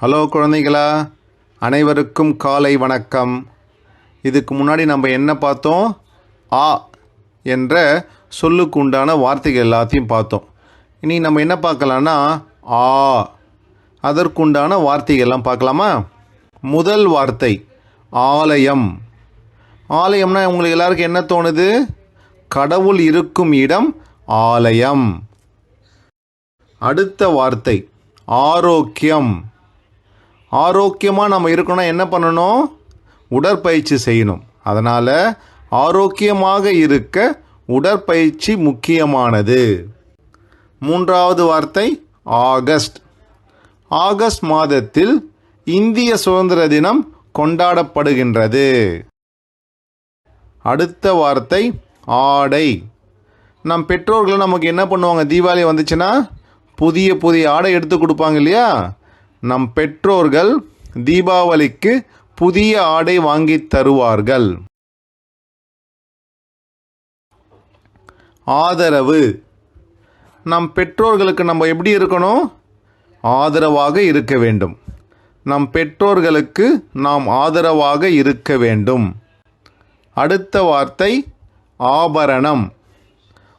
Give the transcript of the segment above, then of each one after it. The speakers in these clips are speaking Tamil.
ஹலோ குழந்தைகளா அனைவருக்கும் காலை வணக்கம். இதுக்கு முன்னாடி நம்ம என்ன பார்த்தோம்? ஆ என்ற சொல்லுக்கு உண்டான வார்த்தைகள் எல்லாத்தையும் பார்த்தோம். இனி நம்ம என்ன பார்க்கலான்னா ஆ. அதற்குண்டான வார்த்தைகள்லாம் பார்க்கலாமா? முதல் வார்த்தை ஆலயம். ஆலயம்னா உங்களுக்கு எல்லாருக்கும் என்ன தோணுது? கடவுள் இருக்கும் இடம் ஆலயம். அடுத்த வார்த்தை ஆரோக்கியம். ஆரோக்கியமாக நம்ம இருக்கணும்னா என்ன பண்ணணும்? உடற்பயிற்சி செய்யணும். அதனால் ஆரோக்கியமாக இருக்க உடற்பயிற்சி முக்கியமானது. மூன்றாவது வார்த்தை ஆகஸ்ட். ஆகஸ்ட் மாதத்தில் இந்திய சுதந்திர தினம் கொண்டாடப்படுகின்றது. அடுத்த வார்த்தை ஆடை. நம் பெற்றோர்கள் நமக்கு என்ன பண்ணுவாங்க? தீபாவளி வந்துச்சுன்னா புதிய புதிய ஆடை எடுத்து கொடுப்பாங்க இல்லையா? நம் பெற்றோர்கள் தீபாவளிக்கு புதிய ஆடை வாங்கி தருவார்கள். ஆதரவு. நம் பெற்றோர்களுக்கு நம்ம எப்படி இருக்கணும்? ஆதரவாக இருக்க வேண்டும். நம் பெற்றோர்களுக்கு நாம் ஆதரவாக இருக்க வேண்டும். அடுத்த வார்த்தை ஆபரணம்.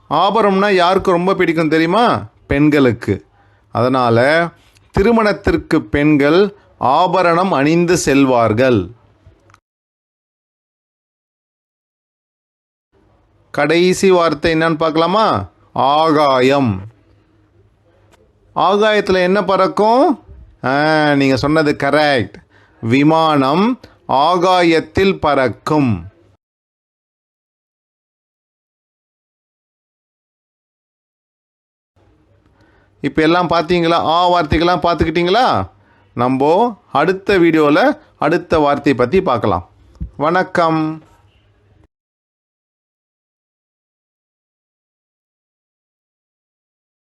ஆபரணம்னா யாருக்கு ரொம்ப பிடிக்கும் தெரியுமா? பெண்களுக்கு. அதனால் திருமணத்திற்கு பெண்கள் ஆபரணம் அணிந்து செல்வார்கள். கடைசி வார்த்தை என்னன்னு பார்க்கலாமா? ஆகாயம். ஆகாயத்தில் என்ன பறக்கும்? நீங்கள் சொன்னது கரெக்ட் விமானம் ஆகாயத்தில் பறக்கும். இப்போ எல்லாம் பார்த்தீங்களா? ஆ வார்த்தைகள்லாம் பார்த்துக்கிட்டீங்களா? நம்ம அடுத்த வீடியோவில் அடுத்த வார்த்தையை பற்றி பார்க்கலாம். வணக்கம்.